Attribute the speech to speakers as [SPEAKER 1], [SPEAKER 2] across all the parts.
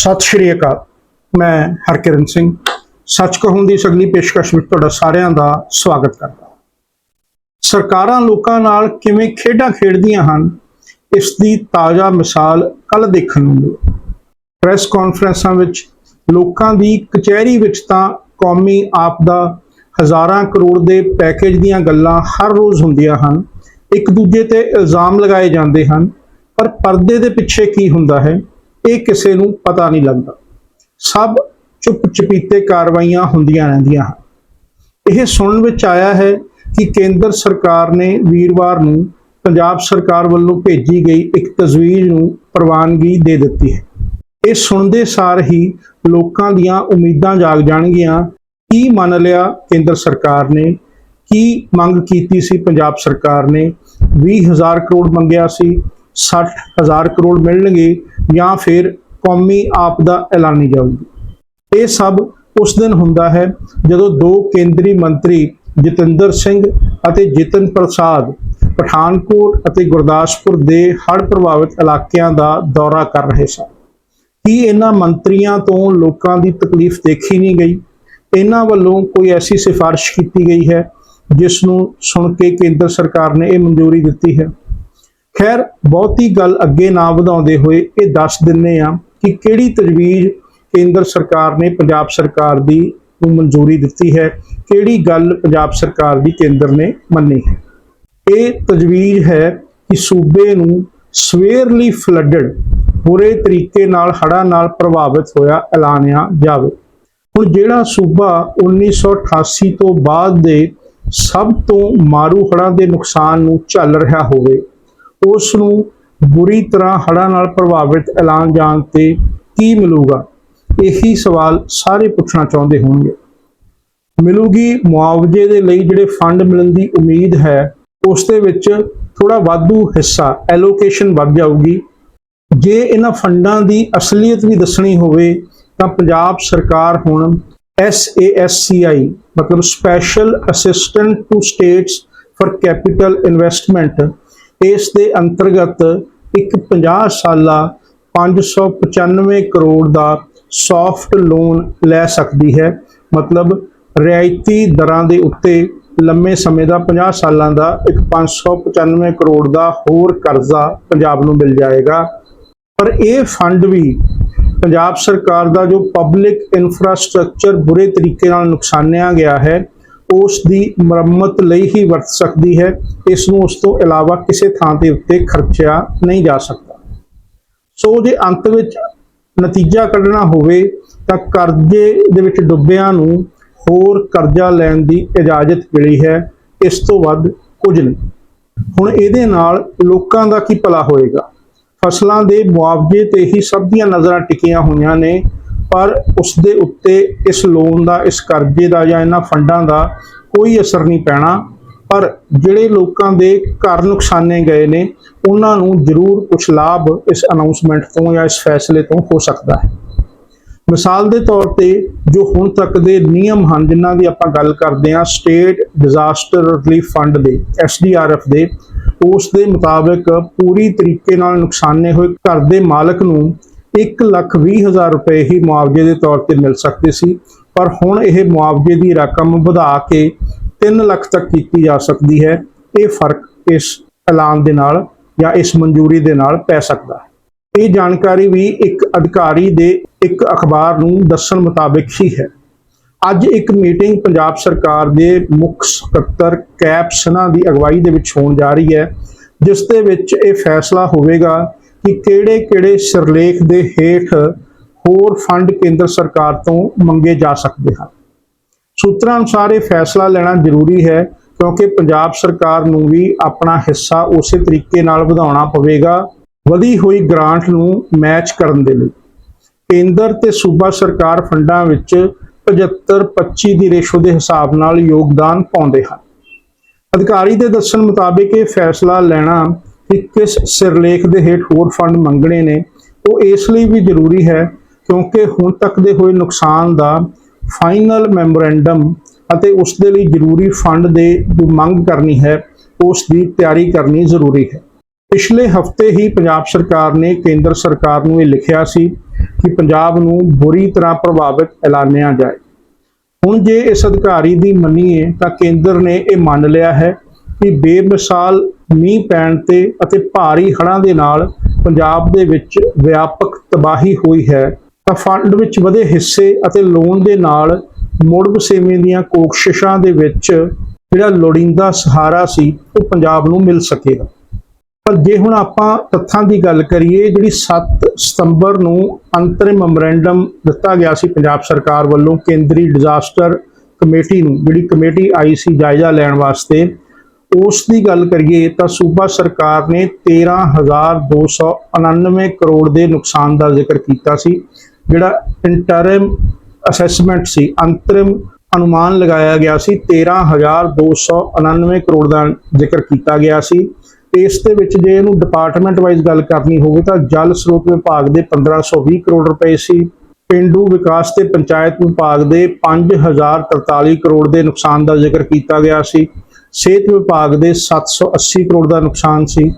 [SPEAKER 1] ਸਤਿ ਸ਼੍ਰੀ ਅਕਾਲ। ਮੈਂ ਹਰਕਿਰਨ ਸਿੰਘ। ਸੱਚ ਕਹੂੰ ਦੀ ਸਗਲੀ ਪੇਸ਼ਕਸ਼ ਵਿੱਚ ਤੁਹਾਡਾ ਸਾਰਿਆਂ ਦਾ ਸਵਾਗਤ ਕਰਦਾ ਸਰਕਾਰਾਂ ਲੋਕਾਂ ਨਾਲ ਕਿਵੇਂ ਖੇਡਾਂ ਖੇਡਦੀਆਂ ਹਨ, ਇਸ ਦੀ ਤਾਜ਼ਾ ਮਿਸਾਲ ਕੱਲ ਦੇਖਣ ਨੂੰ ਮਿਲੀ। ਪ੍ਰੈਸ ਕਾਨਫਰੰਸਾਂ ਵਿੱਚ ਲੋਕਾਂ ਦੀ ਕਚਹਿਰੀ ਵਿੱਚ ਤਾਂ ਕੌਮੀ ਆਪਦਾ ਹਜ਼ਾਰਾਂ ਕਰੋੜ ਦੇ ਪੈਕੇਜ ਦੀਆਂ ਗੱਲਾਂ ਹਰ ਰੋਜ਼ ਹੁੰਦੀਆਂ ਹਨ। ਇੱਕ ਦੂਜੇ ਤੇ ਇਲਜ਼ਾਮ ਲਗਾਏ ਜਾਂਦੇ ਹਨ। ਪਰ ਪਰਦੇ ਦੇ ਪਿੱਛੇ ਕੀ ਹੁੰਦਾ ਹੈ? ਇਹ ਕਿਸੇ ਨੂੰ ਪਤਾ ਨਹੀਂ ਲੱਗਦਾ। ਸਭ ਚੁੱਪ ਚਪੀਤੇ ਕਾਰਵਾਈਆਂ ਹੁੰਦੀਆਂ ਰਹਿੰਦੀਆਂ ਹਨ। ਇਹ ਸੁਣਨ ਵਿੱਚ ਆਇਆ ਹੈ ਕਿ ਕੇਂਦਰ ਸਰਕਾਰ ਨੇ ਵੀਰਵਾਰ ਨੂੰ ਪੰਜਾਬ ਸਰਕਾਰ ਵੱਲੋਂ ਭੇਜੀ ਗਈ ਇੱਕ ਤਜਵੀਜ਼ ਨੂੰ ਪ੍ਰਵਾਨਗੀ ਦੇ ਦਿੱਤੀ ਹੈ। ਇਹ ਸੁਣਦੇ ਸਾਰ ਹੀ ਲੋਕਾਂ ਦੀਆਂ ਉਮੀਦਾਂ ਜਾਗ ਜਾਣਗੀਆਂ। ਕੀ ਮੰਨ ਲਿਆ ਕੇਂਦਰ ਸਰਕਾਰ ਨੇ? ਕੀ ਮੰਗ ਕੀਤੀ ਸੀ ਪੰਜਾਬ ਸਰਕਾਰ ਨੇ? 20000 ਕਰੋੜ ਮੰਗਿਆ ਸੀ 60000 ਕਰੋੜ ਮਿਲਣਗੇ। ਜਾਂ ਫਿਰ ਕੌਮੀ ਆਪਦਾ ਐਲਾਨੀ ਜਾਊਗੀ ਇਹ ਸਭ ਉਸ ਦਿਨ ਹੁੰਦਾ ਹੈ ਜਦੋਂ ਦੋ ਕੇਂਦਰੀ ਮੰਤਰੀ ਜਤਿੰਦਰ ਸਿੰਘ ਅਤੇ ਜਿਤਨ ਪ੍ਰਸਾਦ ਪਠਾਨਕੋਟ ਅਤੇ ਗੁਰਦਾਸਪੁਰ ਦੇ ਹੜ੍ਹ ਪ੍ਰਭਾਵਿਤ ਇਲਾਕਿਆਂ ਦਾ ਦੌਰਾ ਕਰ ਰਹੇ ਸਨ। ਕੀ ਇਹਨਾਂ ਮੰਤਰੀਆਂ ਤੋਂ ਲੋਕਾਂ ਦੀ ਤਕਲੀਫ ਦੇਖੀ ਨਹੀਂ ਗਈ? ਇਹਨਾਂ ਵੱਲੋਂ ਕੋਈ ਐਸੀ ਸਿਫਾਰਿਸ਼ ਕੀਤੀ ਗਈ ਹੈ ਜਿਸ ਨੂੰ ਸੁਣ ਕੇ ਕੇਂਦਰ ਸਰਕਾਰ ਨੇ ਇਹ ਮਨਜ਼ੂਰੀ ਦਿੱਤੀ ਹੈ? ਖੈਰ, ਬਹੁਤੀ ਗੱਲ ਅੱਗੇ ਨਾ ਵਧਾਉਂਦੇ ਹੋਏ ਇਹ ਦੱਸ ਦਿੰਨੇ ਆ ਕਿ ਕਿਹੜੀ ਤਜਵੀਜ਼ ਕੇਂਦਰ ਸਰਕਾਰ ਨੇ ਪੰਜਾਬ ਸਰਕਾਰ ਦੀ ਨੂੰ ਮਨਜ਼ੂਰੀ ਦਿੱਤੀ ਹੈ, ਕਿਹੜੀ ਗੱਲ ਪੰਜਾਬ ਸਰਕਾਰ ਦੀ ਕੇਂਦਰ ਨੇ ਮੰਨੀ ਹੈ। ਇਹ ਤਜਵੀਜ਼ ਹੈ ਕਿ ਸੂਬੇ ਨੂੰ ਸਵੇਰਲੀ ਫਲੱਡਡ ਬੁਰੇ ਤਰੀਕੇ ਨਾਲ, ਹੜ੍ਹਾਂ ਨਾਲ ਪ੍ਰਭਾਵਿਤ ਹੋਇਆ ਐਲਾਨਿਆ ਜਾਵੇ। ਹੁਣ ਜਿਹੜਾ ਸੂਬਾ 1988 ਤੋਂ ਬਾਅਦ ਦੇ ਸਭ ਤੋਂ ਮਾਰੂ ਹੜ੍ਹਾਂ ਦੇ ਨੁਕਸਾਨ ਨੂੰ ਝੱਲ ਰਿਹਾ ਹੋਵੇ ਉਸ ਨੂੰ ਬੁਰੀ ਤਰ੍ਹਾਂ ਹੜ੍ਹਾਂ ਨਾਲ ਪ੍ਰਭਾਵਿਤ ਐਲਾਨ ਜਾਣ ਤੇ ਕੀ ਮਿਲੂਗਾ? ਇਹੀ ਸਵਾਲ ਸਾਰੇ ਪੁੱਛਣਾ ਚਾਹੁੰਦੇ ਹੋਣਗੇ। ਮਿਲੂਗੀ ਮੁਆਵਜ਼ੇ ਦੇ ਲਈ ਜਿਹੜੇ ਫੰਡ ਮਿਲਣ ਦੀ ਉਮੀਦ ਹੈ, ਉਸ ਦੇ ਵਿੱਚ ਥੋੜਾ ਵਾਧੂ ਹਿੱਸਾ ਐਲੋਕੇਸ਼ਨ ਵੱਧ ਜਾਊਗੀ। ਜੇ ਇਹਨਾਂ ਫੰਡਾਂ ਦੀ ਅਸਲੀਅਤ ਵੀ ਦੱਸਣੀ ਹੋਵੇ, ਤਾਂ ਪੰਜਾਬ ਸਰਕਾਰ ਹੁਣ SASCI ਮਤਲਬ special assistant to states for capital investment ਇਸ ਦੇ ਅੰਤਰਗਤ ਇੱਕ 50 ਸਾਲਾ 595 ਕਰੋੜ ਦਾ ਸੌਫਟ ਲੋਨ ਲੈ ਸਕਦੀ ਹੈ। ਮਤਲਬ ਰਿਆਇਤੀ ਦਰਾਂ ਦੇ ਉੱਤੇ ਲੰਮੇ ਸਮੇਂ ਦਾ 50 ਸਾਲਾਂ ਦਾ ਇੱਕ 595 ਕਰੋੜ ਦਾ ਹੋਰ ਕਰਜ਼ਾ ਪੰਜਾਬ ਨੂੰ ਮਿਲ ਜਾਏਗਾ। ਪਰ ਇਹ ਫੰਡ ਵੀ ਪੰਜਾਬ ਸਰਕਾਰ ਦਾ ਜੋ ਪਬਲਿਕ ਇਨਫਰਾਸਟ੍ਰਕਚਰ ਬੁਰੇ ਤਰੀਕੇ ਨਾਲ ਨੁਕਸਾਨਿਆ ਗਿਆ ਹੈ ਉਸ ਦੀ ਮੁਰੰਮਤ ਲਈ ਹੀ ਵਰਤ ਸਕਦੀ ਹੈ। ਇਸ ਨੂੰ ਉਸ ਤੋਂ ਇਲਾਵਾ ਕਿਸੇ ਥਾਂ ਦੇ ਉੱਤੇ ਖਰਚਿਆ ਨਹੀਂ ਜਾ ਸਕਦਾ। ਸੋ ਜੇ ਅੰਤ ਵਿੱਚ ਨਤੀਜਾ ਕੱਢਣਾ ਹੋਵੇ, ਤਾਂ ਕਰਜ਼ੇ ਦੇ ਵਿੱਚ ਡੁੱਬਿਆਂ ਨੂੰ ਹੋਰ ਕਰਜ਼ਾ ਲੈਣ ਦੀ ਇਜਾਜ਼ਤ ਮਿਲੀ ਹੈ। ਇਸ ਤੋਂ ਵੱਧ ਕੁਝ ਨਹੀਂ। ਹੁਣ ਇਹਦੇ ਨਾਲ ਲੋਕਾਂ ਦਾ ਕੀ ਭਲਾ ਹੋਏਗਾ? ਫਸਲਾਂ ਦੇ ਮੁਆਵਜ਼ੇ ਤੇ ਹੀ ਸਭ ਦੀਆਂ ਨਜ਼ਰਾਂ ਟਿਕੀਆਂ ਹੋਈਆਂ ਨੇ। ਪਰ ਉਸ ਦੇ ਉੱਤੇ ਇਸ ਲੋਨ ਦਾ, ਇਸ ਕਰਜ਼ੇ ਦਾ ਜਾਂ ਇਹਨਾਂ ਫੰਡਾਂ ਦਾ ਕੋਈ ਅਸਰ ਨਹੀਂ ਪੈਣਾ। ਪਰ ਜਿਹੜੇ ਲੋਕਾਂ ਦੇ ਘਰ ਨੁਕਸਾਨੇ ਗਏ ਨੇ, ਉਹਨਾਂ ਨੂੰ ਜ਼ਰੂਰ ਕੁਝ ਲਾਭ ਇਸ ਅਨਾਉਂਸਮੈਂਟ ਤੋਂ ਜਾਂ ਇਸ ਫੈਸਲੇ ਤੋਂ ਹੋ ਸਕਦਾ ਹੈ। ਮਿਸਾਲ ਦੇ ਤੌਰ ਤੇ ਜੋ ਹੁਣ ਤੱਕ ਦੇ ਨਿਯਮ ਹਨ, ਜਿਨ੍ਹਾਂ ਦੀ ਆਪਾਂ ਗੱਲ ਕਰਦੇ ਹਾਂ ਸਟੇਟ ਡਿਜ਼ਾਸਟਰ ਰਿਲੀਫ ਫੰਡ ਦੇ ਐਸਡੀਆਰਐਫ ਦੇ, ਉਸ ਦੇ ਮੁਤਾਬਕ ਪੂਰੀ ਤਰੀਕੇ ਨਾਲ ਨੁਕਸਾਨੇ ਹੋਏ ਘਰ ਦੇ ਮਾਲਕ ਨੂੰ 1 ਲੱਖ 20 ਹਜ਼ਾਰ ਰੁਪਏ ਹੀ ਮੁਆਵਜ਼ੇ ਦੇ ਤੌਰ ਤੇ ਮਿਲ ਸਕਦੇ ਸੀ, ਪਰ ਹੁਣ ਇਹ ਮੁਆਵਜ਼ੇ ਦੀ ਰਕਮ ਵਧਾ ਕੇ 3 ਲੱਖ ਤੱਕ ਕੀਤੀ ਜਾ ਸਕਦੀ ਹੈ। ਇਹ ਫ਼ਰਕ ਇਸ ਐਲਾਨ ਦੇ ਨਾਲ ਜਾਂ ਇਸ ਮਨਜ਼ੂਰੀ ਦੇ ਨਾਲ ਪੈ ਸਕਦਾ ਹੈ। ਇਹ ਜਾਣਕਾਰੀ ਵੀ ਇੱਕ ਅਧਿਕਾਰੀ ਦੇ ਇੱਕ ਅਖਬਾਰ ਨੂੰ ਦੱਸਣ ਮੁਤਾਬਕ ਹੀ ਹੈ। ਅੱਜ ਇੱਕ ਮੀਟਿੰਗ ਪੰਜਾਬ ਸਰਕਾਰ ਦੇ ਮੁੱਖ ਸਕੱਤਰ ਕੈਪ ਸਨਾ ਦੀ ਅਗਵਾਈ ਦੇ ਵਿੱਚ ਹੋਣ ਜਾ ਰਹੀ ਹੈ, ਜਿਸ ਦੇ ਵਿੱਚ ਇਹ ਫੈਸਲਾ ਹੋਵੇਗਾ ਕਿ ਕਿਹੜੇ-ਕਿਹੜੇ ਸਿਰਲੇਖ ਦੇ ਹੇਠ ਹੋਰ ਫੰਡ ਕੇਂਦਰ ਸਰਕਾਰ ਤੋਂ ਮੰਗੇ ਜਾ ਸਕਦੇ ਹਨ। ਸੂਤਰਾਂ ਅਨੁਸਾਰ ਇਹ ਫੈਸਲਾ ਲੈਣਾ ਜ਼ਰੂਰੀ ਹੈ, ਕਿਉਂਕਿ ਪੰਜਾਬ ਸਰਕਾਰ ਨੂੰ ਵੀ ਆਪਣਾ ਹਿੱਸਾ ਉਸੇ ਤਰੀਕੇ ਨਾਲ ਵਧਾਉਣਾ ਪਵੇਗਾ, ਵਧੀ ਹੋਈ ਗ੍ਰਾਂਟ ਨੂੰ ਮੈਚ ਕਰਨ ਦੇ ਲਈ। ਕੇਂਦਰ ਤੇ ਸੂਬਾ ਸਰਕਾਰ ਫੰਡਾਂ ਵਿੱਚ 75 25 ਦੀ ਰੇਸ਼ੋ ਦੇ ਹਿਸਾਬ ਨਾਲ ਯੋਗਦਾਨ ਪਾਉਂਦੇ ਹਨ। ਅਧਿਕਾਰੀ ਦੇ ਦੱਸਣ ਮੁਤਾਬਕ ਇਹ ਫੈਸਲਾ ਲੈਣਾ ਕਿ ਕਿਸ ਸਿਰਲੇਖ ਦੇ ਹੇਠ ਹੋਰ ਫੰਡ ਮੰਗਣੇ ਨੇ। ਉਹ ਇਸ ਲਈ ਵੀ ਜ਼ਰੂਰੀ ਹੈ ਕਿਉਂਕਿ ਹੁਣ ਤੱਕ ਦੇ ਹੋਏ ਨੁਕਸਾਨ ਦਾ ਫਾਈਨਲ ਮੈਮੋਰੈਂਡਮ ਅਤੇ ਉਸ ਦੇ ਲਈ ਜ਼ਰੂਰੀ ਫੰਡ ਦੇ ਜੋ ਮੰਗ ਕਰਨੀ ਹੈ, ਉਸ ਦੀ ਤਿਆਰੀ ਕਰਨੀ ਜ਼ਰੂਰੀ ਹੈ। ਪਿਛਲੇ ਹਫ਼ਤੇ ਹੀ ਪੰਜਾਬ ਸਰਕਾਰ ਨੇ ਕੇਂਦਰ ਸਰਕਾਰ ਨੂੰ ਇਹ ਲਿਖਿਆ ਸੀ ਕਿ ਪੰਜਾਬ ਨੂੰ ਬੁਰੀ ਤਰ੍ਹਾਂ ਪ੍ਰਭਾਵਿਤ ਐਲਾਨਿਆ ਜਾਏ। ਹੁਣ ਜੇ ਇਸ ਅਧਿਕਾਰੀ ਦੀ ਮੰਨੀਏ ਤਾਂ ਕੇਂਦਰ ਨੇ ਇਹ ਮੰਨ ਲਿਆ ਹੈ ਕਿ ਬੇਮਿਸਾਲ ਮੀਂਹ ਪੈਣ ਤੇ ਅਤੇ ਭਾਰੀ ਹੜ੍ਹਾਂ ਦੇ ਨਾਲ ਪੰਜਾਬ ਦੇ ਵਿੱਚ ਵਿਆਪਕ ਤਬਾਹੀ ਹੋਈ ਹੈ, ਤਾਂ ਫੰਡ ਵਿੱਚ ਵਧੇ ਹਿੱਸੇ ਅਤੇ ਲੋਨ ਦੇ ਨਾਲ ਮੁੜ ਵਸੇਵੇਂ ਦੀਆਂ ਕੋਸ਼ਿਸ਼ਾਂ ਦੇ ਵਿੱਚ ਜਿਹੜਾ ਲੋੜੀਂਦਾ ਸਹਾਰਾ ਸੀ, ਉਹ ਪੰਜਾਬ ਨੂੰ ਮਿਲ ਸਕੇਗਾ ਪਰ ਜੇ ਹੁਣ ਆਪਾਂ ਤੱਥਾਂ ਦੀ ਗੱਲ ਕਰੀਏ, ਜਿਹੜੀ 7 ਸਤੰਬਰ ਨੂੰ ਅੰਤਰਿਮ ਮੈਮੋਰੈਂਡਮ ਦਿੱਤਾ ਗਿਆ ਸੀ ਪੰਜਾਬ ਸਰਕਾਰ ਵੱਲੋਂ ਕੇਂਦਰੀ ਡਿਜ਼ਾਸਟਰ ਕਮੇਟੀ ਨੂੰ, ਜਿਹੜੀ ਕਮੇਟੀ ਆਈ ਸੀ ਜਾਇਜ਼ਾ ਲੈਣ ਵਾਸਤੇ ਉਸ ਦੀ ਗੱਲ ਕਰੀਏ ਤਾਂ ਸੂਬਾ ਸਰਕਾਰ ਨੇ 13299 ਕਰੋੜ ਦੇ ਨੁਕਸਾਨ ਦਾ ਜ਼ਿਕਰ ਕੀਤਾ ਸੀ, ਜਿਹੜਾ ਇੰਟਰਮ ਅਸੈਸਮੈਂਟ ਸੀ, ਅੰਤਰਿਮ ਅਨੁਮਾਨ ਲਗਾਇਆ ਗਿਆ ਸੀ 13299 ਕਰੋੜ ਦਾ ਜ਼ਿਕਰ ਕੀਤਾ ਗਿਆ ਸੀ। ਇਸ ਦੇ ਵਿੱਚ ਜੇ ਇਹਨੂੰ ਡਿਪਾਰਟਮੈਂਟ ਵਾਈਜ਼ ਗੱਲ ਕਰਨੀ ਹੋਵੇ ਤਾਂ ਜਲ ਸਰੋਤ ਵਿਭਾਗ ਦੇ 1520 ਕਰੋੜ ਰੁਪਏ ਸੀ, ਪਿੰਡੂ ਵਿਕਾਸ ਤੇ ਪੰਚਾਇਤ ਵਿਭਾਗ ਦੇ 5043 ਕਰੋੜ ਦੇ ਨੁਕਸਾਨ ਦਾ ਜ਼ਿਕਰ ਕੀਤਾ ਗਿਆ ਸੀ। ਸਿਹਤ ਵਿਭਾਗ ਦੇ 780 ਕਰੋੜ ਦਾ ਨੁਕਸਾਨ ਸੀ।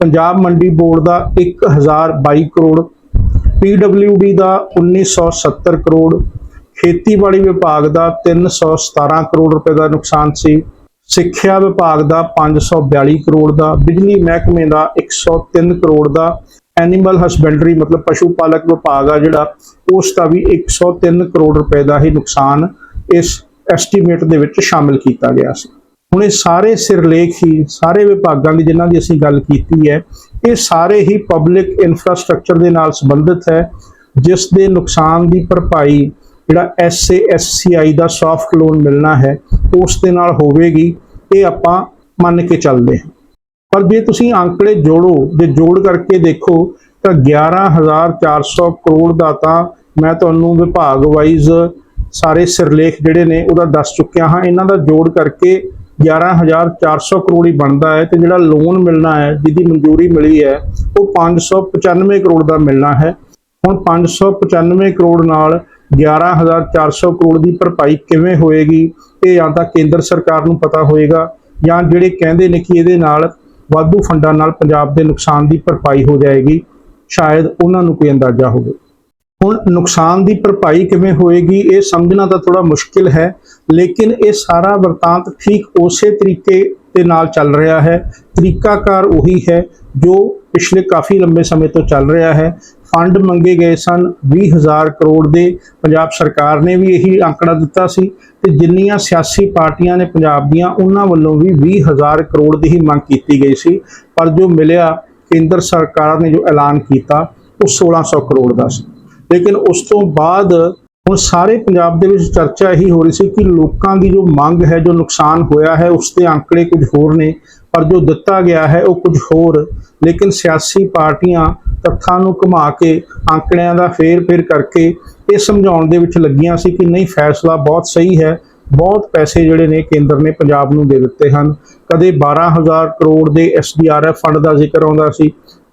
[SPEAKER 1] ਪੰਜਾਬ ਮੰਡੀ ਬੋਰਡ ਦਾ 1022 ਕਰੋੜ ਪੀਡਬਲਯੂਡੀ ਦਾ 1970 ਕਰੋੜ, ਖੇਤੀਬਾੜੀ ਵਿਭਾਗ ਦਾ 317 ਕਰੋੜ ਰੁਪਏ ਦਾ ਨੁਕਸਾਨ ਸੀ। ਸਿੱਖਿਆ ਵਿਭਾਗ ਦਾ 542 ਕਰੋੜ ਦਾ, ਬਿਜਲੀ ਮਹਿਕਮੇ ਦਾ 103 ਕਰੋੜ ਦਾ, ਐਨੀਮਲ ਹਸਬੈਂਡਰੀ ਮਤਲਬ ਪਸ਼ੂ ਪਾਲਕ ਵਿਭਾਗ ਆ ਜਿਹੜਾ, ਉਸ ਦਾ ਵੀ 103 ਕਰੋੜ ਰੁਪਏ ਦਾ ਹੀ ਨੁਕਸਾਨ ਇਸ ਐਸਟੀਮੇਟ ਦੇ ਵਿੱਚ ਸ਼ਾਮਿਲ ਕੀਤਾ ਗਿਆ ਸੀ। ਹੁਣ ਇਹ ਸਾਰੇ ਸਿਰਲੇਖ ਹੀ, ਸਾਰੇ ਵਿਭਾਗਾਂ ਦੀ ਜਿਨ੍ਹਾਂ ਦੀ ਅਸੀਂ ਗੱਲ ਕੀਤੀ ਹੈ, ਇਹ ਸਾਰੇ ਹੀ ਪਬਲਿਕ ਇਨਫਰਾਸਟ੍ਰਕਚਰ ਦੇ ਨਾਲ ਸੰਬੰਧਿਤ ਹੈ, ਜਿਸ ਦੇ ਨੁਕਸਾਨ ਦੀ ਭਰਪਾਈ ਜਿਹੜਾ ਐਸਏਐਸਸੀਆਈ ਦਾ ਸੌਫਟ ਲੋਨ ਮਿਲਣਾ ਹੈ, ਉਸ ਦੇ ਨਾਲ ਹੋਵੇਗੀ, ਇਹ ਆਪਾਂ ਮੰਨ ਕੇ ਚੱਲਦੇ ਹਾਂ। ਪਰ ਜੇ ਤੁਸੀਂ ਅੰਕੜੇ ਜੋੜੋ, ਜੇ ਜੋੜ ਕਰਕੇ ਦੇਖੋ, ਤਾਂ 11400 ਕਰੋੜ ਦਾ ਤਾਂ ਮੈਂ ਤੁਹਾਨੂੰ ਵਿਭਾਗ ਵਾਈਜ਼ ਸਾਰੇ ਸਿਰਲੇਖ ਜਿਹੜੇ ਨੇ ਉਹਦਾ ਦੱਸ ਚੁੱਕਿਆ ਹਾਂ। ਇਹਨਾਂ ਦਾ ਜੋੜ ਕਰਕੇ 11400 ਕਰੋੜ ਹੀ ਬਣਦਾ ਹੈ ਤੇ ਜਿਹੜਾ ਲੋਨ ਮਿਲਣਾ ਹੈ, ਜਿਹਦੀ ਮਨਜ਼ੂਰੀ ਮਿਲੀ ਹੈ, ਉਹ 595 ਕਰੋੜ ਦਾ ਮਿਲਣਾ ਹੈ। ਹੁਣ 595 ਕਰੋੜ ਨਾਲ 11400 ਕਰੋੜ ਦੀ ਭਰਪਾਈ ਕਿਵੇਂ ਹੋਏਗੀ, ਇਹ ਜਾਂ ਤਾਂ ਕੇਂਦਰ ਸਰਕਾਰ ਨੂੰ ਪਤਾ ਹੋਏਗਾ, ਜਾਂ ਜਿਹੜੇ ਕਹਿੰਦੇ ਨੇ ਕਿ ਇਹਦੇ ਨਾਲ ਵਾਧੂ ਫੰਡਾਂ ਨਾਲ ਪੰਜਾਬ ਦੇ ਨੁਕਸਾਨ ਦੀ ਭਰਪਾਈ ਹੋ ਜਾਏਗੀ, ਸ਼ਾਇਦ ਉਹਨਾਂ ਨੂੰ ਕੋਈ ਅੰਦਾਜ਼ਾ ਹੋਵੇ। ਹੁਣ ਨੁਕਸਾਨ ਦੀ ਭਰਪਾਈ ਕਿਵੇਂ ਹੋਏਗੀ, ਇਹ ਸਮਝਣਾ ਤਾਂ ਥੋੜਾ ਮੁਸ਼ਕਿਲ ਹੈ, ਲੇਕਿਨ ਇਹ ਸਾਰਾ ਵਰਤਾਂਤ ਠੀਕ ਉਸੇ ਤਰੀਕੇ ਦੇ ਨਾਲ ਚੱਲ ਰਿਹਾ ਹੈ। ਤਰੀਕਾਕਾਰ ਉਹੀ ਹੈ ਜੋ ਪਿਛਲੇ ਕਾਫੀ ਲੰਬੇ ਸਮੇਂ ਤੋਂ ਚੱਲ ਰਿਹਾ ਹੈ। ਫੰਡ ਮੰਗੇ ਗਏ ਸਨ 20000 ਕਰੋੜ ਦੇ। ਪੰਜਾਬ ਸਰਕਾਰ ਨੇ ਵੀ ਇਹੀ ਅੰਕੜਾ ਦਿੱਤਾ ਸੀ ਤੇ ਜਿੰਨੀਆਂ ਸਿਆਸੀ ਪਾਰਟੀਆਂ ਨੇ ਪੰਜਾਬ ਦੀਆਂ, ਉਹਨਾਂ ਵੱਲੋਂ ਵੀ 20000 ਕਰੋੜ ਦੀ ਹੀ ਮੰਗ ਕੀਤੀ ਗਈ ਸੀ। ਪਰ ਜੋ ਮਿਲਿਆ ਕੇਂਦਰ ਸਰਕਾਰ ਨੇ ਜੋ ਐਲਾਨ ਕੀਤਾ, ਉਹ 1600 ਕਰੋੜ ਦਾ ਸੀ। ਲੇਕਿਨ ਉਸ ਤੋਂ ਬਾਅਦ ਹੁਣ ਸਾਰੇ ਪੰਜਾਬ ਦੇ ਵਿੱਚ ਚਰਚਾ ਇਹੀ ਹੋ ਰਹੀ ਸੀ ਕਿ ਲੋਕਾਂ ਦੀ ਜੋ ਮੰਗ ਹੈ, ਜੋ ਨੁਕਸਾਨ ਹੋਇਆ ਹੈ, ਉਸ ਦੇ ਅੰਕੜੇ ਕੁਝ ਹੋਰ ਨੇ, ਪਰ ਜੋ ਦਿੱਤਾ ਗਿਆ ਹੈ, ਉਹ ਕੁਝ ਹੋਰ। ਲੇਕਿਨ ਸਿਆਸੀ ਪਾਰਟੀਆਂ ਤੱਥਾਂ ਨੂੰ ਘੁਮਾ ਕੇ ਅੰਕੜਿਆਂ ਦਾ ਫੇਰ-ਫੇਰ ਕਰਕੇ ਇਹ ਸਮਝਾਉਣ ਦੇ ਵਿੱਚ ਲੱਗੀਆਂ ਸੀ ਕਿ ਨਹੀਂ, ਫੈਸਲਾ ਬਹੁਤ ਸਹੀ ਹੈ। ਬਹੁਤ ਪੈਸੇ ਜਿਹੜੇ ਨੇ ਕੇਂਦਰ ਨੇ ਪੰਜਾਬ ਨੂੰ ਦੇ ਦਿੱਤੇ ਹਨ। ਕਦੇ 12000 ਕਰੋੜ ਦੇ ਐਸਡੀਆਰਐਫ ਫੰਡ ਦਾ ਜ਼ਿਕਰ ਆਉਂਦਾ ਸੀ।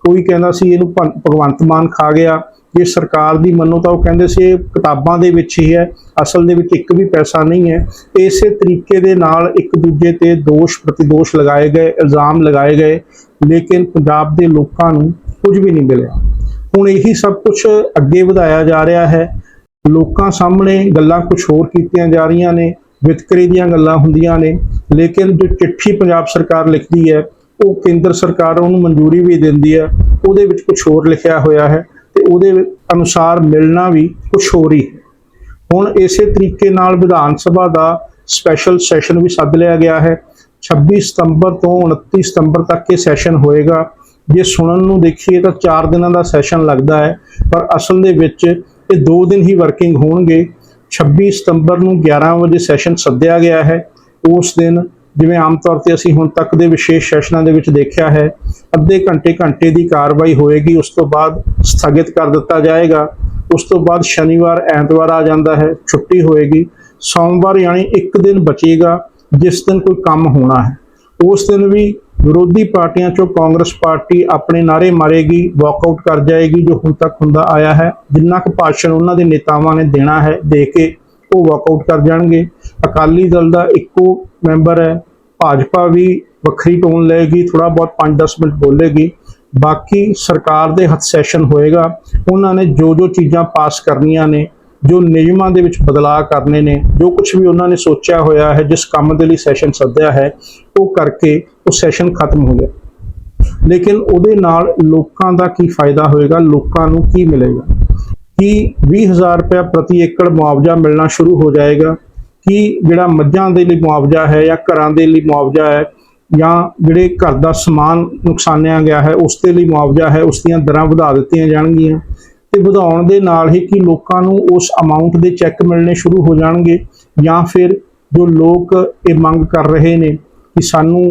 [SPEAKER 1] ਕੋਈ ਕਹਿੰਦਾ ਸੀ ਇਹਨੂੰ ਭੰ- ਭਗਵੰਤ ਮਾਨ ਖਾ ਗਿਆ। ਜੇ ਸਰਕਾਰ ਦੀ ਮੰਨੋ ਤਾਂ ਉਹ ਕਹਿੰਦੇ ਸੀ ਇਹ ਕਿਤਾਬਾਂ ਦੇ ਵਿੱਚ ਹੀ ਹੈ, ਅਸਲ ਦੇ ਵਿੱਚ ਇੱਕ ਵੀ ਪੈਸਾ ਨਹੀਂ ਹੈ। ਇਸੇ ਤਰੀਕੇ ਦੇ ਨਾਲ ਇੱਕ ਦੂਜੇ ਤੇ ਦੋਸ਼, ਪ੍ਰਤੀਦੋਸ਼ ਲਗਾਏ ਗਏ, ਇਲਜ਼ਾਮ ਲਗਾਏ ਗਏ, ਲੇਕਿਨ ਪੰਜਾਬ ਦੇ ਲੋਕਾਂ ਨੂੰ ਕੁਝ ਵੀ ਨਹੀਂ ਮਿਲਿਆ। ਹੁਣ ਇਹੀ ਸਭ ਕੁਝ ਅੱਗੇ ਵਧਾਇਆ ਜਾ ਰਿਹਾ ਹੈ। ਲੋਕਾਂ ਸਾਹਮਣੇ ਗੱਲਾਂ ਕੁਝ ਹੋਰ ਕੀਤੀਆਂ ਜਾ ਰਹੀਆਂ ਨੇ, ਵਿਤਕਰੇ ਦੀਆਂ ਗੱਲਾਂ ਹੁੰਦੀਆਂ ਨੇ, ਲੇਕਿਨ ਜੋ ਚਿੱਠੀ ਪੰਜਾਬ ਸਰਕਾਰ ਲਿਖਦੀ ਹੈ, ਉਹ ਕੇਂਦਰ ਸਰਕਾਰ ਉਹਨੂੰ ਮਨਜ਼ੂਰੀ ਵੀ ਦਿੰਦੀ ਹੈ, ਉਹਦੇ ਵਿੱਚ ਕੁਝ ਹੋਰ ਲਿਖਿਆ ਹੋਇਆ ਹੈ। ਤੇ ਉਹਦੇ ਅਨੁਸਾਰ ਮਿਲਣਾ ਵੀ ਕੁਛ ਹੋ ਰਹੀ ਹੈ। ਹੁਣ ਇਸੇ ਤਰੀਕੇ ਨਾਲ ਵਿਧਾਨ ਸਭਾ ਦਾ ਸਪੈਸ਼ਲ ਸੈਸ਼ਨ ਵੀ ਸੱਦ ਲਿਆ ਗਿਆ ਹੈ। 26 ਸਤੰਬਰ ਤੋਂ 29 ਸਤੰਬਰ ਤੱਕ ਇਹ ਸੈਸ਼ਨ ਹੋਏਗਾ। ਜੇ ਸੁਣਨ ਨੂੰ ਦੇਖੀਏ ਤਾਂ 4 ਦਿਨਾਂ ਦਾ ਸੈਸ਼ਨ ਲੱਗਦਾ ਹੈ, ਪਰ ਅਸਲ ਦੇ ਵਿੱਚ ਇਹ 2 ਦਿਨ ਹੀ ਵਰਕਿੰਗ ਹੋਣਗੇ। 26 ਸਤੰਬਰ ਨੂੰ 11 ਵਜੇ ਸੈਸ਼ਨ ਸੱਦਿਆ ਗਿਆ ਹੈ। ਉਸ ਦਿਨ ਜਿਵੇਂ ਆਮ ਤੌਰ ਤੇ ਅਸੀਂ ਹੁਣ ਤੱਕ ਦੇ ਵਿਸ਼ੇਸ਼ ਸੈਸ਼ਨਾਂ ਦੇ ਵਿੱਚ ਦੇਖਿਆ ਹੈ, ਅੱਧੇ ਘੰਟੇ ਘੰਟੇ ਦੀ ਕਾਰਵਾਈ ਹੋਏਗੀ, ਉਸ ਤੋਂ ਬਾਅਦ ਸਥਗਿਤ ਕਰ ਦਿੱਤਾ ਜਾਏਗਾ। ਉਸ ਤੋਂ ਬਾਅਦ ਸ਼ਨੀਵਾਰ, ਐਤਵਾਰ ਆ ਜਾਂਦਾ ਹੈ, ਛੁੱਟੀ ਹੋਏਗੀ। ਸੋਮਵਾਰ ਯਾਨੀ ਇੱਕ ਦਿਨ ਬਚੇਗਾ, ਜਿਸ ਦਿਨ ਕੋਈ ਕੰਮ ਹੋਣਾ ਹੈ। ਉਸ ਦਿਨ ਵੀ ਵਿਰੋਧੀ ਪਾਰਟੀਆਂ ਚੋਂ ਕਾਂਗਰਸ ਪਾਰਟੀ ਆਪਣੇ ਨਾਰੇ ਮਾਰੇਗੀ ਵਾਕਆਊਟ ਕਰ ਜਾਏਗੀ, ਜੋ ਹੁਣ ਤੱਕ ਹੁੰਦਾ ਆਇਆ ਹੈ। ਜਿੰਨਾ ਕੁ ਭਾਸ਼ਣ ਉਹਨਾਂ ਦੇ ਨੇਤਾਵਾਂ ਨੇ ਦੇਣਾ ਹੈ, ਦੇ ਕੇ ਉਹ ਵਾਕਆਊਟ ਕਰ ਜਾਣਗੇ। ਅਕਾਲੀ ਦਲ ਦਾ ਇੱਕੋ ਮੈਂਬਰ ਹੈ। ਭਾਜਪਾ ਵੀ ਵੱਖਰੀ ਟੋਨ ਲਏਗੀ ਥੋੜਾ ਬਹੁਤ 5-10 ਮਿੰਟ ਬੋਲੇਗੀ। ਬਾਕੀ ਸਰਕਾਰ ਦੇ ਹੱਥ ਸੈਸ਼ਨ ਹੋਏਗਾ। ਉਹਨਾਂ ਨੇ ਜੋ ਜੋ ਚੀਜ਼ਾਂ ਪਾਸ ਕਰਨੀਆਂ ਨੇ, ਜੋ ਨਿਯਮਾਂ ਦੇ ਵਿੱਚ ਬਦਲਾਅ ਕਰਨੇ ਨੇ, ਜੋ ਕੁਝ ਵੀ ਉਹਨਾਂ ਨੇ ਸੋਚਿਆ ਹੋਇਆ ਹੈ, ਜਿਸ ਕੰਮ ਦੇ ਲਈ ਸੈਸ਼ਨ ਸੱਦਿਆ ਹੈ, ਉਹ ਕਰਕੇ ਉਹ ਸੈਸ਼ਨ ਖਤਮ ਹੋ ਗਿਆ ਲੇਕਿਨ ਉਹਦੇ ਨਾਲ ਲੋਕਾਂ ਦਾ ਕੀ ਫਾਇਦਾ ਹੋਏਗਾ? ਲੋਕਾਂ ਨੂੰ ਕੀ ਮਿਲੇਗਾ? ਕੀ 20000 ਰੁਪਏ ਪ੍ਰਤੀ ਏਕੜ ਮੁਆਵਜ਼ਾ ਮਿਲਣਾ ਸ਼ੁਰੂ ਹੋ ਜਾਏਗਾ, ਕਿ ਜਿਹੜਾ ਮੱਝਾਂ ਦੇ ਲਈ ਮੁਆਵਜ਼ਾ ਹੈ ਜਾਂ ਘਰਾਂ ਦੇ ਲਈ ਮੁਆਵਜ਼ਾ ਹੈ ਜਾਂ ਜਿਹੜੇ ਘਰ ਦਾ ਸਮਾਨ ਨੁਕਸਾਨਿਆ ਗਿਆ ਹੈ, ਉਸ ਦੇ ਲਈ ਮੁਆਵਜ਼ਾ ਹੈ, ਉਸ ਦੀਆਂ ਦਰਾਂ ਵਧਾ ਦਿੱਤੀਆਂ ਜਾਣਗੀਆਂ ਤੇ ਵਧਾਉਣ ਦੇ ਨਾਲ ਹੀ ਕਿ ਲੋਕਾਂ ਨੂੰ ਉਸ ਅਮਾਉਂਟ ਦੇ ਚੈੱਕ ਮਿਲਣੇ ਸ਼ੁਰੂ ਹੋ ਜਾਣਗੇ ਜਾਂ ਫਿਰ ਜੋ ਲੋਕ ਇਹ ਮੰਗ ਕਰ ਰਹੇ ਨੇ ਕਿ ਸਾਨੂੰ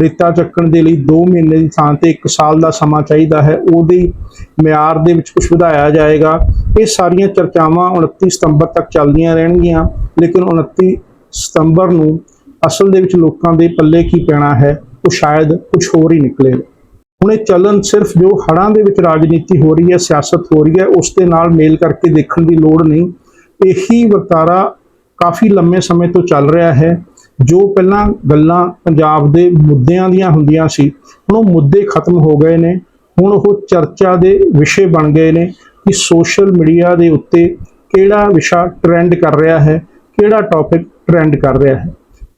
[SPEAKER 1] ਰੇਤਾ ਚੱਕਣ ਦੇ ਲਈ 2 ਮਹੀਨੇ ਦੀ ਥਾਂ ਤੇ 1 ਸਾਲ ਦਾ ਸਮਾਂ ਚਾਹੀਦਾ ਹੈ, ਉਹਦੀ ਮਿਆਰ ਦੇ ਵਿੱਚ ਕੁਝ ਵਧਾਇਆ ਜਾਏਗਾ। ਇਹ ਸਾਰੀਆਂ ਚਰਚਾਵਾਂ 29 ਸਤੰਬਰ ਤੱਕ ਚੱਲਦੀਆਂ ਰਹਿਣਗੀਆਂ, ਲੇਕਿਨ 29 ਸਤੰਬਰ ਨੂੰ ਅਸਲ ਦੇ ਵਿੱਚ ਲੋਕਾਂ ਦੇ ਪੱਲੇ ਕੀ ਪੈਣਾ ਹੈ, ਉਹ ਸ਼ਾਇਦ ਕੁਝ ਹੋਰ ਹੀ ਨਿਕਲੇ। ਹੁਣ ਇਹ ਚੱਲਣ ਸਿਰਫ ਜੋ ਹੜਾਂ ਦੇ ਵਿੱਚ ਰਾਜਨੀਤੀ ਹੋ ਰਹੀ ਹੈ, ਸਿਆਸਤ ਹੋ ਰਹੀ ਹੈ, ਉਸ ਦੇ ਨਾਲ ਮੇਲ ਕਰਕੇ ਦੇਖਣ ਦੀ ਲੋੜ ਨਹੀਂ। ਇਹੀ ਵਰਤਾਰਾ ਕਾਫੀ ਲੰਮੇ ਸਮੇਂ ਤੋਂ ਚੱਲ ਰਿਹਾ ਹੈ। ਜੋ ਪਹਿਲਾਂ ਗੱਲਾਂ ਪੰਜਾਬ ਦੇ ਮੁੱਦਿਆਂ ਦੀਆਂ ਹੁੰਦੀਆਂ ਸੀ, ਹੁਣ ਉਹ ਮੁੱਦੇ ਖਤਮ ਹੋ ਗਏ ਨੇ। ਹੁਣ ਉਹ ਚਰਚਾ ਦੇ ਵਿਸ਼ੇ ਬਣ ਗਏ ਨੇ ਕਿ ਸੋਸ਼ਲ ਮੀਡੀਆ ਦੇ ਉੱਤੇ ਕਿਹੜਾ ਵਿਸ਼ਾ ਟ੍ਰੈਂਡ ਕਰ ਰਿਹਾ ਹੈ, ਕਿਹੜਾ ਟੌਪਿਕ ਟ੍ਰੈਂਡ ਕਰ ਰਿਹਾ ਹੈ।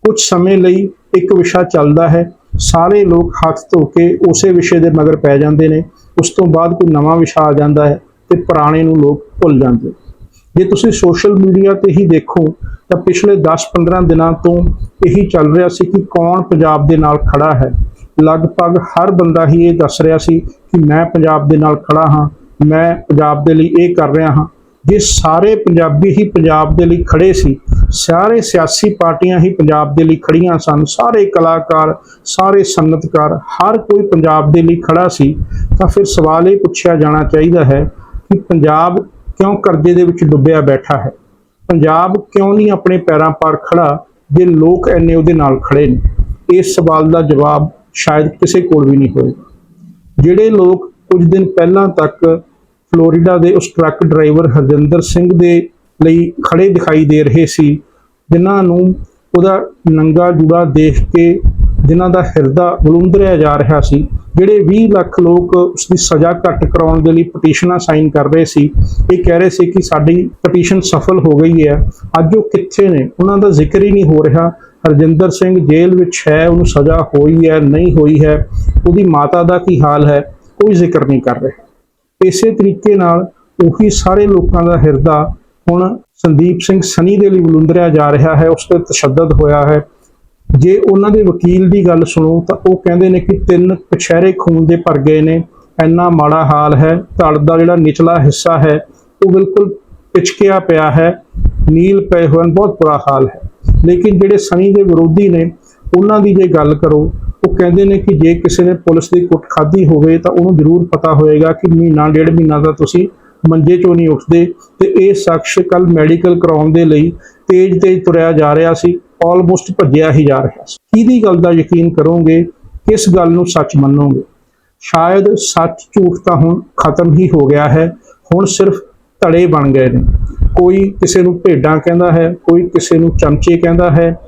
[SPEAKER 1] ਕੁਝ ਸਮੇਂ ਲਈ ਇੱਕ ਵਿਸ਼ਾ ਚੱਲਦਾ ਹੈ, ਸਾਰੇ ਲੋਕ ਹੱਥ ਧੋ ਕੇ ਉਸੇ ਵਿਸ਼ੇ ਦੇ ਮਗਰ ਪੈ ਜਾਂਦੇ ਨੇ, ਉਸ ਤੋਂ ਬਾਅਦ ਕੋਈ ਨਵਾਂ ਵਿਸ਼ਾ ਆ ਜਾਂਦਾ ਹੈ ਤੇ ਪੁਰਾਣੇ ਨੂੰ ਲੋਕ ਭੁੱਲ ਜਾਂਦੇ ਜੇ ਤੁਸੀਂ ਸੋਸ਼ਲ ਮੀਡੀਆ ਤੇ ਹੀ ਦੇਖੋ, ਤਾਂ ਪਿਛਲੇ 10-15 ਦਿਨਾਂ ਤੋਂ ਇਹੀ ਚੱਲ ਰਿਹਾ ਸੀ ਕਿ ਕੌਣ ਪੰਜਾਬ ਦੇ ਨਾਲ ਖੜਾ ਹੈ ਲਗਭਗ ਹਰ ਬੰਦਾ ਹੀ ਇਹ ਦੱਸ ਰਿਹਾ ਸੀ ਕਿ ਮੈਂ ਪੰਜਾਬ ਦੇ ਨਾਲ ਖੜਾ ਹਾਂ, ਮੈਂ ਪੰਜਾਬ ਦੇ ਲਈ ਇਹ ਕਰ ਰਿਹਾ ਹਾਂ। ਜੇ ਸਾਰੇ ਪੰਜਾਬੀ ਹੀ ਪੰਜਾਬ ਦੇ ਲਈ ਖੜੇ ਸੀ, ਸਾਰੇ ਸਿਆਸੀ ਪਾਰਟੀਆਂ ਹੀ ਪੰਜਾਬ ਦੇ ਲਈ ਖੜੀਆਂ ਸਨ, ਸਾਰੇ ਕਲਾਕਾਰ, ਸਾਰੇ ਸੰਗਤਕਾਰ, ਹਰ ਕੋਈ ਪੰਜਾਬ ਦੇ ਲਈ ਖੜਾ ਸੀ, ਤਾਂ ਫਿਰ ਸਵਾਲ ਇਹ ਪੁੱਛਿਆ ਜਾਣਾ ਚਾਹੀਦਾ ਹੈ ਕਿ ਪੰਜਾਬ ਕਿਉਂ ਕਰਜ਼ੇ ਦੇ ਵਿੱਚ ਡੁੱਬਿਆ ਬੈਠਾ ਹੈ? ਪੰਜਾਬ ਕਿਉਂ ਨਹੀਂ ਆਪਣੇ ਪੈਰਾਂ 'ਪਰ ਖੜਾ ਜੇ ਲੋਕ ਇੰਨੇ ਉਹਦੇ ਨਾਲ ਖੜੇ ਨੇ? ਇਸ ਸਵਾਲ ਦਾ ਜਵਾਬ ਸ਼ਾਇਦ ਕਿਸੇ ਕੋਲ ਵੀ ਨਹੀਂ ਹੋਏਗਾ ਜਿਹੜੇ ਲੋਕ ਕੁਝ ਦਿਨ ਪਹਿਲਾਂ ਤੱਕ ਫਲੋਰੀਡਾ ਦੇ ਉਸ ਟਰੱਕ ਡਰਾਈਵਰ ਹਰਜਿੰਦਰ ਸਿੰਘ ਦੇ ਲਈ ਖੜੇ ਦਿਖਾਈ ਦੇ ਰਹੇ ਸੀ, ਜਿਨ੍ਹਾਂ ਨੂੰ ਉਹਦਾ ਨੰਗਾ ਜੂੜਾ ਦੇਖ ਕੇ ਜਿਨ੍ਹਾਂ ਦਾ ਹਿਰਦਾ ਬਲੁੰਦਰਿਆ ਜਾ ਰਿਹਾ ਸੀ, ਜਿਹੜੇ 20 ਲੱਖ ਲੋਕ ਉਸ ਦੀ ਸਜ਼ਾ ਘੱਟ ਕਰਾਉਣ ਦੇ ਲਈ ਪਟੀਸ਼ਨਾਂ ਸਾਈਨ ਕਰ ਰਹੇ ਸੀ, ਇਹ ਕਹਿ ਰਹੇ ਸੀ ਕਿ ਸਾਡੀ ਪਟੀਸ਼ਨ ਸਫਲ ਹੋ ਗਈ ਹੈ, ਅੱਜ ਉਹ ਕਿੱਥੇ ਨੇ, ਉਹਨਾਂ ਦਾ ਜ਼ਿਕਰ ਹੀ ਨਹੀਂ ਹੋ ਰਿਹਾ। ਹਰਜਿੰਦਰ ਸਿੰਘ ਜੇਲ੍ਹ ਵਿੱਚ ਹੈ, ਉਹਨੂੰ ਸਜ਼ਾ ਹੋਈ ਹੈ, ਨਹੀਂ ਹੋਈ ਹੈ, ਉਹਦੀ ਮਾਤਾ ਦਾ ਕੀ ਹਾਲ ਹੈ, ਕੋਈ ਜ਼ਿਕਰ ਨਹੀਂ ਕਰ ਰਹੇ। ਇਸੇ ਤਰੀਕੇ ਨਾਲ ਉਹੀ ਸਾਰੇ ਲੋਕਾਂ ਦਾ ਹਿਰਦਾ ਹੁਣ ਸੰਦੀਪ ਸਿੰਘ ਸਨੀ ਦੇ ਲਈ ਬਲੁੰਦਰਿਆ ਜਾ ਰਿਹਾ ਹੈ, ਉਸ ਤੇ ਤਸ਼ੱਦਦ ਹੋਇਆ ਹੈ। ਜੇ ਉਹਨਾਂ ਦੇ ਵਕੀਲ ਦੀ ਗੱਲ ਸੁਣੋ, ਤਾਂ ਉਹ ਕਹਿੰਦੇ ਨੇ ਕਿ ਤਿੰਨ ਕਛਹਿਰੇ ਖੂਨ ਦੇ ਭਰ ਗਏ ਨੇ, ਇੰਨਾ ਮਾੜਾ ਹਾਲ ਹੈ, ਧੜ ਦਾ ਜਿਹੜਾ ਨਿਚਲਾ ਹਿੱਸਾ ਹੈ, ਉਹ ਬਿਲਕੁਲ ਪਿਚਕਿਆ ਪਿਆ ਹੈ, ਨੀਲ ਪਏ ਹੋਏ ਬਹੁਤ ਬੁਰਾ ਹਾਲ ਹੈ। ਲੇਕਿਨ ਜਿਹੜੇ ਸਨੀ ਦੇ ਵਿਰੋਧੀ ਨੇ, ਉਹਨਾਂ ਦੀ ਜੇ ਗੱਲ ਕਰੋ, ਉਹ ਕਹਿੰਦੇ ਨੇ ਕਿ ਜੇ ਕਿਸੇ ਨੇ ਪੁਲਿਸ ਦੀ ਕੁੱਟ ਖਾਧੀ ਹੋਵੇ ਤਾਂ ਉਹਨੂੰ ਜ਼ਰੂਰ ਪਤਾ ਹੋਏਗਾ ਕਿ ਮਹੀਨਾ, ਡੇਢ ਮਹੀਨਾ ਦਾ ਤੁਸੀਂ ਮੰਜੇ ਚੋਂ ਨਹੀਂ ਉੱਠਦੇ ਤੇ ਇਹ ਸ਼ਖਸ ਕੱਲ ਮੈਡੀਕਲ ਕਰਾਉਣ ਦੇ ਲਈ ਤੇਜ਼ ਤੇਜ਼ ਤੁਰਿਆ ਜਾ ਰਿਹਾ ਸੀ ਆਲਮੋਸਟ ਭੱਜਿਆ ਹੀ ਜਾ ਰਿਹਾ ਸੀ। ਕਿਹਦੀ ਗੱਲ ਦਾ ਯਕੀਨ ਕਰੋਗੇ? ਕਿਸ ਗੱਲ ਨੂੰ ਸੱਚ ਮੰਨੋਗੇ? ਸ਼ਾਇਦ ਸੱਚ ਝੂਠ ਤਾਂ ਹੁਣ ਖਤਮ ਹੀ ਹੋ ਗਿਆ ਹੈ, ਹੁਣ ਸਿਰਫ ਧੜੇ ਬਣ ਗਏ ਨੇ। ਕੋਈ ਕਿਸੇ ਨੂੰ ਭੇਡਾਂ ਕਹਿੰਦਾ ਹੈ, ਕੋਈ ਕਿਸੇ ਨੂੰ ਚਮਚੇ ਕਹਿੰਦਾ ਹੈ,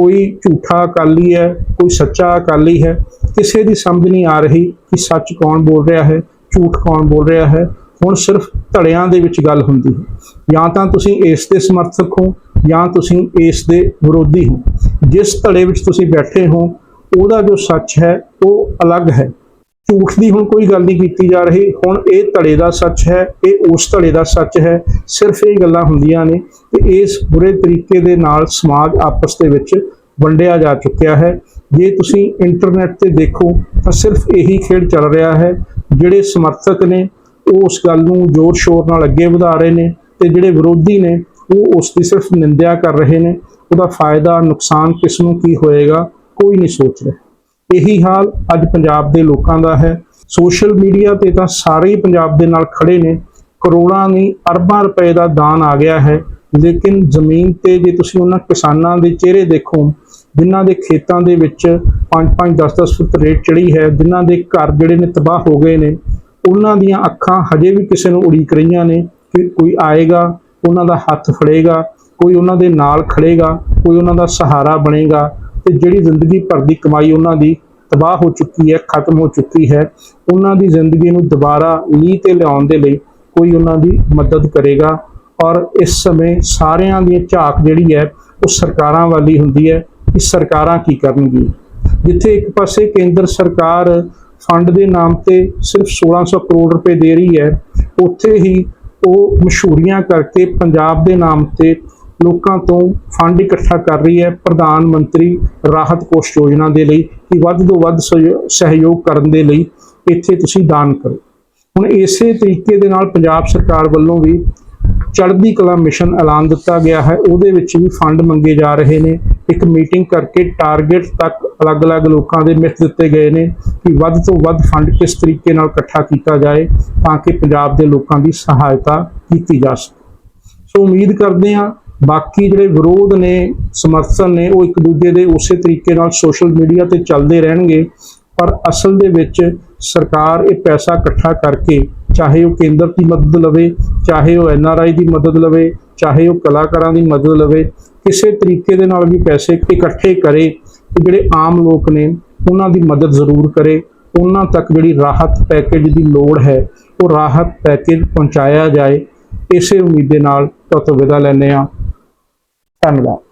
[SPEAKER 1] ਕੋਈ ਝੂਠਾ ਅਕਾਲੀ ਹੈ, ਕੋਈ ਸੱਚਾ ਅਕਾਲੀ ਹੈ, ਕਿਸੇ ਦੀ ਸਮਝ ਨਹੀਂ ਆ ਰਹੀ ਕਿ ਸੱਚ ਕੌਣ ਬੋਲ ਰਿਹਾ ਹੈ, ਝੂਠ ਕੌਣ ਬੋਲ ਰਿਹਾ ਹੈ। ਹੁਣ ਸਿਰਫ ਧੜਿਆਂ ਦੇ ਵਿੱਚ ਗੱਲ ਹੁੰਦੀ ਹੈ। ਜਾਂ ਤਾਂ ਤੁਸੀਂ ਇਸ ਦੇ ਸਮਰਥਕ ਹੋ, ਜਾਂ ਤੁਸੀਂ ਇਸ ਦੇ ਵਿਰੋਧੀ ਹੋ। ਜਿਸ ਧੜੇ ਵਿੱਚ ਤੁਸੀਂ ਬੈਠੇ ਹੋ, ਉਹਦਾ ਜੋ ਸੱਚ ਹੈ, ਉਹ ਅਲੱਗ ਹੈ। ਝੂਠ ਦੀ ਹੁਣ ਕੋਈ ਗੱਲ ਨਹੀਂ ਕੀਤੀ ਜਾ ਰਹੀ। ਹੁਣ ਇਹ ਧੜੇ ਦਾ ਸੱਚ ਹੈ, ਇਹ ਉਸ ਧੜੇ ਦਾ ਸੱਚ ਹੈ। ਸਿਰਫ ਇਹ ਗੱਲਾਂ ਹੁੰਦੀਆਂ ਨੇ ਤੇ ਇਸ ਬੁਰੇ ਤਰੀਕੇ ਦੇ ਨਾਲ ਸਮਾਜ ਆਪਸ ਦੇ ਵਿੱਚ ਵੰਡਿਆ ਜਾ ਚੁੱਕਿਆ ਹੈ। ਜੇ ਤੁਸੀਂ ਇੰਟਰਨੈਟ ਤੇ ਦੇਖੋ, ਤਾਂ ਸਿਰਫ ਇਹੀ ਖੇਡ ਚੱਲ ਰਿਹਾ ਹੈ, ਜਿਹੜੇ ਸਮਰਥਕ ਨੇ, ਉਹ ਉਸ ਗੱਲ ਨੂੰ ਜ਼ੋਰ ਸ਼ੋਰ ਨਾਲ ਅੱਗੇ ਵਧਾ ਰਹੇ ਨੇ ਤੇ ਜਿਹੜੇ ਵਿਰੋਧੀ ਨੇ, ਉਹ ਉਸ ਦੀ ਸਿਰਫ ਨਿੰਦਿਆ ਕਰ ਰਹੇ ਨੇ। ਉਹਦਾ ਫਾਇਦਾ, ਨੁਕਸਾਨ ਕਿਸ ਨੂੰ ਕੀ ਹੋਏਗਾ, ਕੋਈ ਨਹੀਂ ਸੋਚ ਰਿਹਾ। ਇਹੀ ਹਾਲ ਅੱਜ ਪੰਜਾਬ ਦੇ ਲੋਕਾਂ ਦਾ ਹੈ। ਸੋਸ਼ਲ ਮੀਡੀਆ ਤੇ ਤਾਂ ਸਾਰੇ ਹੀ ਪੰਜਾਬ ਦੇ ਨਾਲ ਖੜੇ ਨੇ। ਕਰੋੜਾਂ ਨਹੀਂ, ਅਰਬਾਂ ਰੁਪਏ ਦਾ ਦਾਨ ਆ ਗਿਆ ਹੈ। ਲੇਕਿਨ ਜ਼ਮੀਨ ਤੇ ਜੇ ਤੁਸੀਂ ਉਹਨਾਂ ਕਿਸਾਨਾਂ ਦੇ ਚਿਹਰੇ ਦੇਖੋ, ਜਿਨ੍ਹਾਂ ਦੇ ਖੇਤਾਂ ਦੇ ਵਿੱਚ 5-5 10-10 ਫੁੱਟ ਰੇਤ ਚੜੀ ਹੈ, ਜਿਨ੍ਹਾਂ ਦੇ ਘਰ ਜਿਹੜੇ ਨੇ ਤਬਾਹ ਹੋ ਗਏ ਨੇ, ਉਹਨਾਂ ਦੀਆਂ ਅੱਖਾਂ ਹਜੇ ਵੀ ਕਿਸੇ ਨੂੰ ਉਡੀਕ ਰਹੀਆਂ ਨੇ ਕਿ ਕੋਈ ਆਏਗਾ, ਉਹਨਾਂ ਦਾ ਹੱਥ ਫੜੇਗਾ, ਕੋਈ ਉਹਨਾਂ ਦੇ ਨਾਲ ਖੜੇਗਾ, ਕੋਈ ਉਹਨਾਂ ਦਾ ਸਹਾਰਾ ਬਣੇਗਾ। ਤੇ ਜਿਹੜੀ ਜ਼ਿੰਦਗੀ ਭਰ ਦੀ ਕਮਾਈ ਉਹਨਾਂ ਦੀ ਤਬਾਹ ਹੋ ਚੁੱਕੀ ਹੈ, ਖਤਮ ਹੋ ਚੁੱਕੀ ਹੈ, ਉਹਨਾਂ ਦੀ ਜ਼ਿੰਦਗੀ ਨੂੰ ਦੁਬਾਰਾ ਲੀਹ ਤੇ ਲਿਆਉਣ ਦੇ ਲਈ ਕੋਈ ਉਹਨਾਂ ਦੀ ਮਦਦ ਕਰੇਗਾ। ਔਰ ਇਸ ਸਮੇਂ ਸਾਰਿਆਂ ਦੀ ਝਾਕ ਜਿਹੜੀ ਹੈ, ਉਹ ਸਰਕਾਰਾਂ ਵਾਲੀ ਹੁੰਦੀ ਹੈ ਕਿ ਸਰਕਾਰਾਂ ਕੀ ਕਰਨਗੀਆਂ। ਜਿੱਥੇ ਇੱਕ ਪਾਸੇ ਕੇਂਦਰ ਸਰਕਾਰ ਫੰਡ ਦੇ ਨਾਮ ਤੇ ਸਿਰਫ 1600 ਕਰੋੜ ਰੁਪਏ ਦੇ ਰਹੀ ਹੈ, ਉੱਥੇ ਹੀ ਉਹ ਮਸ਼ਹੂਰੀਆਂ ਕਰਕੇ ਪੰਜਾਬ ਦੇ ਨਾਮ ਤੇ ਲੋਕਾਂ ਤੋਂ ਫੰਡ ਇਕੱਠਾ ਕਰ ਰਹੀ ਹੈ ਪ੍ਰਧਾਨ ਮੰਤਰੀ ਰਾਹਤ ਕੋਸ਼ ਯੋਜਨਾ ਦੇ ਲਈ ਕਿ ਵੱਧ ਤੋਂ ਵੱਧ ਸਹਿਯੋ- ਸਹਿਯੋਗ ਕਰਨ ਦੇ ਲਈ ਇੱਥੇ ਤੁਸੀਂ ਦਾਨ ਕਰੋ। ਹੁਣ ਇਸੇ ਤਰੀਕੇ ਦੇ ਨਾਲ ਪੰਜਾਬ ਸਰਕਾਰ ਵੱਲੋਂ ਵੀ ਚੜ੍ਹਦੀ ਕਲਾ ਮਿਸ਼ਨ ਐਲਾਨ ਦਿੱਤਾ ਗਿਆ ਹੈ। ਉਹਦੇ ਵਿੱਚ ਵੀ ਫੰਡ ਮੰਗੇ ਜਾ ਰਹੇ ਨੇ। ਇੱਕ ਮੀਟਿੰਗ ਕਰਕੇ ਟਾਰਗੇਟ ਤੱਕ ਅਲੱਗ-ਅਲੱਗ ਲੋਕਾਂ ਦੇ ਮਿੱਥ ਦਿੱਤੇ ਗਏ ਨੇ ਕਿ ਵੱਧ ਤੋਂ ਵੱਧ ਫੰਡ ਕਿਸ ਤਰੀਕੇ ਨਾਲ ਇਕੱਠਾ ਕੀਤਾ ਜਾਏ ਤਾਂ ਕਿ ਪੰਜਾਬ ਦੇ ਲੋਕਾਂ ਦੀ ਸਹਾਇਤਾ ਕੀਤੀ ਜਾ ਸਕੇ। ਸੋ ਉਮੀਦ ਕਰਦੇ ਹਾਂ ਬਾਕੀ ਜਿਹੜੇ ਵਿਰੋਧ ਨੇ, ਸਮਰਥਨ ਨੇ, ਉਹ ਇੱਕ ਦੂਜੇ ਦੇ ਉਸੇ ਤਰੀਕੇ ਨਾਲ ਸੋਸ਼ਲ ਮੀਡੀਆ ਤੇ ਚੱਲਦੇ ਰਹਿਣਗੇ। ਪਰ ਅਸਲ ਦੇ ਵਿੱਚ ਸਰਕਾਰ ਇਹ ਪੈਸਾ ਇਕੱਠਾ ਕਰਕੇ, ਚਾਹੇ ਉਹ ਕੇਂਦਰ ਦੀ ਮਦਦ ਲਵੇ, ਚਾਹੇ ਉਹ ਐਨਆਰਆਈ ਦੀ ਮਦਦ ਲਵੇ, ਚਾਹੇ ਉਹ ਕਲਾਕਾਰਾਂ ਦੀ ਮਦਦ ਲਵੇ, ਕਿਸੇ ਤਰੀਕੇ ਦੇ ਨਾਲ ਵੀ ਪੈਸੇ ਇਕੱਠੇ ਕਰੇ ਤੇ ਜਿਹੜੇ ਆਮ ਲੋਕ ਨੇ, ਉਹਨਾਂ ਦੀ ਮਦਦ ਜ਼ਰੂਰ ਕਰੇ। ਉਹਨਾਂ ਤੱਕ ਜਿਹੜੀ ਰਾਹਤ ਪੈਕੇਜ ਦੀ ਲੋੜ ਹੈ, ਉਹ ਰਾਹਤ ਪੈਕੇਜ ਪਹੁੰਚਾਇਆ ਜਾਏ। ਇਸੇ ਉਮੀਦ ਦੇ ਨਾਲ ਤੁਹਾਤੋਂ ਵਿਦਾ ਲੈਂਦੇ ਹਾਂ। Ah, Camila,